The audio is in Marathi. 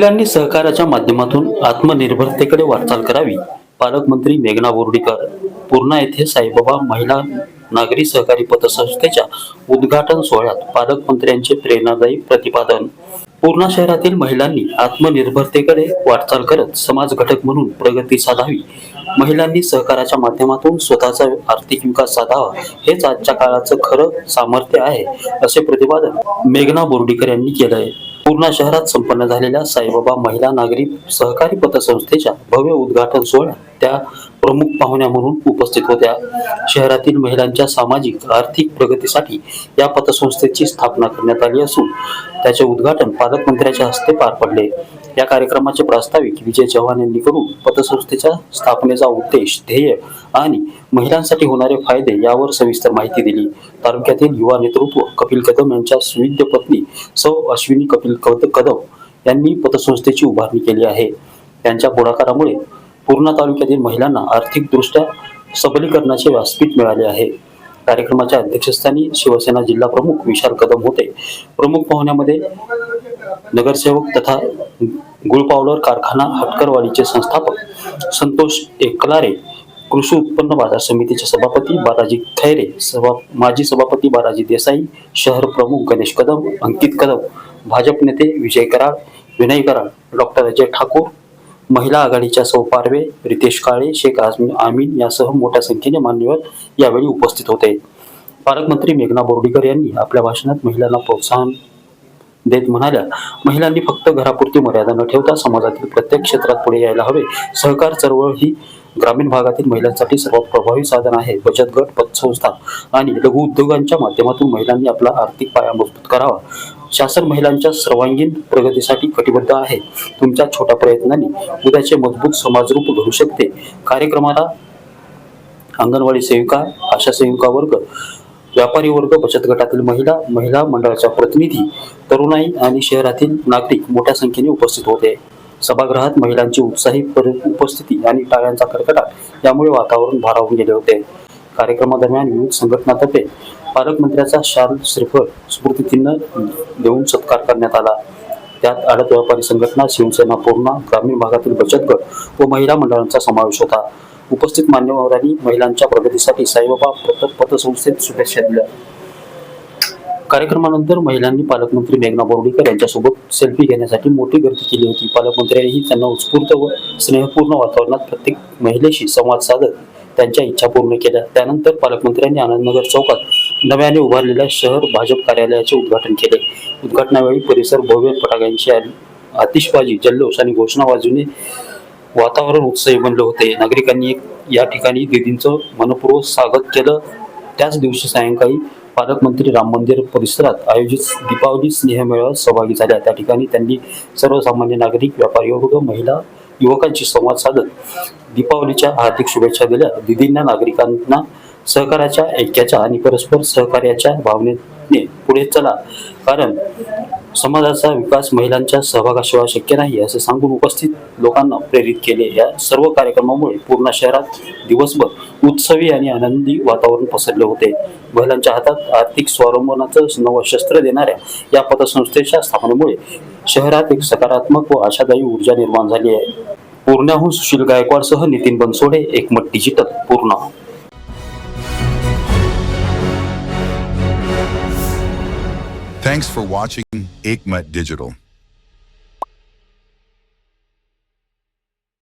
महिलांनी सहकाराच्या माध्यमातून आत्मनिर्भरतेकडे वाटचाल करावी. पालकमंत्री मेघना बोर्डीकर पूर्णा येथे साईबाबा महिला नागरी सहकारी पतसंस्थेच्या उद्घाटन सोहळ्यात पालकमंत्र्यांचे प्रेरणादायी प्रतिपादन. पूर्णा शहरातील महिलांनी आत्मनिर्भरतेकडे वाटचाल करत समाज घटक म्हणून प्रगती साधावी. महिलांनी सहकाराच्या माध्यमातून स्वतःचा आर्थिक विकास साधावा हेच आजच्या काळाचं खरं सामर्थ्य आहे असे प्रतिपादन मेघना बोर्डीकर यांनी केलं आहे पूर्णा शहरात संपन्न झालेल्या साईबाबा महिला नागरी सहकारी पतसंस्थेच्या भव्य उद्घाटन सोहळ्यात त्या प्रमुख पाहुण्या म्हणून उपस्थित होत्या. शहरातील महिलांच्या सामाजिक आर्थिक प्रगतीसाठी या पतसंस्थेची स्थापना करण्यात आली असून त्याचे उद्घाटन पालकमंत्र्यांच्या हस्ते पार पडले. या कार्यक्रमाचे प्रास्ताविक विजय चव्हाण यांनी करून पतसंस्थेच्या स्थापनेचा उद्देश ध्येय आणि महिलांसाठी होणारे फायदे यावर सविस्तर माहिती दिली. तालुक्यातील युवा नेतृत्व कपिल कदम यांच्या सुविद्य पत्नी सौ अश्विनी कपिल कदम यांनी पतसंस्थेची उभारणी केली आहे. त्यांच्या पुढाकारामुळे पूर्णा तालुक्यातील महिलांना आर्थिकदृष्ट्या सबलीकरणाचे व्यासपीठ मिळाले आहे. कार्यक्रमाच्या अध्यक्षस्थानी शिवसेना जिल्हा प्रमुख विशाल कदम होते. प्रमुख पाहुण्यामध्ये नगरसेवक तथा गुळपावलर कारखाना हटकरवाडीचे संस्थापक संतोष एकलारे कृषी उत्पन्न बाजार समितीचे सभापती बालाजी खैरे सभा माजी सभापती बालाजी देसाई शहर प्रमुख गणेश कदम अंकित कदम भाजप नेते विजय कराड विनय कराड डॉक्टर अजय ठाकूर महिला आघाडीच्या सौ पारवे रितेश काळे शेख आजमी आमीन यासह मोठ्या संख्येने मान्यवर यावेळी उपस्थित होते. पालकमंत्री मेघना बोर्डीकर यांनी आपल्या भाषणात महिलांना प्रोत्साहन देत म्हणाल्या महिलांनी फक्त घरापुरती मर्यादा न ठेवता समाजातील प्रत्येक क्षेत्रात पुढे यायला हवे. सहकार चळवळ ही ग्रामीण भागातील महिलांसाठी सर्वात प्रभावी साधन आहे. बचत गट पतसंस्था आणि लघु उद्योगांच्या माध्यमातून महिलांनी आपला आर्थिक पाया मजबूत करावा. शासन महिलांच्या सर्वांगीण प्रगतीसाठी कटिबद्ध आहे. तुमच्या छोट्या प्रयत्नांनी उद्याचे मजबूत समाजरूप घडू शकते. कार्यक्रमाला अंगणवाडी सेविका आशा सेविका वर्ग व्यापारी वर्ग बचत गटातील महिला महिला मंडळाच्या प्रतिनिधी तरुणाई आणि शहरातील नागरिक मोठ्या संख्येने उपस्थित होते. सभागृहात महिलांची उत्साही उपस्थिती आणि टाळ्यांचा कडकडाट यामुळे वातावरण भारावून गेले होते. कार्यक्रमादरम्यान विविध संघटनातर्फे पालकमंत्र्याचा शाल श्रीफळ स्मृतिचिन्ह देऊन सत्कार करण्यात आला. त्यात आडत व्यापारी संघटना शिवसेना पूर्णा ग्रामीण भागातील बचत गट व महिला मंडळांचा समावेश होता. उपस्थित मान्यवरांनी महिलांच्या प्रगतीसाठी साईबाबा पतसंस्थेत शुभेच्छा दिल्या. कार्यक्रमानंतर महिलांनी पालकमंत्री मेघना बोर्डीकर यांच्यासोबत सेल्फी घेण्यासाठी मोठी गर्दी केली होती. पालकमंत्र्यांनीही त्यांना उत्स्फूर्त व स्नेहपूर्ण वातावरणात प्रत्येक महिलेशी संवाद साधत त्यांच्या इच्छा पूर्ण केल्या. त्यानंतर पालकमंत्र्यांनी आनंदनगर चौकात नव्याने उभारलेल्या शहर भाजप कार्यालयाचे उद्घाटन केले. उद्घाटनावेळी परिसर भव्य फटाक्यांची आतिषबाजी जल्लोष आणि घोषणाबाजूने वातावरण उत्साही बनले होते. नागरिकांनी या ठिकाणी दीदींचं मनपूर्वक स्वागत केलं. त्याच दिवशी सायंकाळी पालकमंत्री राम मंदिर परिसरात आयोजित दीपावली स्नेह सहभागी झाल्या. त्या ठिकाणी त्यांनी सर्वसामान्य नागरिक व्यापारी वर्ग महिला युवकांशी संवाद साधत दीपावलीच्या हार्दिक शुभेच्छा दिल्या. दिदींना नागरिकांना सहकाराच्या ऐक्याच्या आणि परस्पर सहकार्याच्या भावनेने पुढे चला. कारण समाजाचा विकास महिलांच्या सहभागाशिवाय शक्य नाही असे सांगून उपस्थित लोकांना प्रेरित केले. या सर्व कार्यक्रमामुळे पूर्ण शहरात दिवसभर उत्सवी आणि आनंदी वातावरण पसरले होते. महिलांच्या हातात आर्थिक स्वावलंबनाचं नवं शस्त्र देणाऱ्या या पतसंस्थेच्या स्थापनेमुळे शहरात एक सकारात्मक व आशादायी ऊर्जा निर्माण झाली आहे. पूर्ण्याहून सुशील गायकवाडसह नितीन बनसोडे एकमत डिजिटल पूर्ण Thanks for watching Aikmat Digital.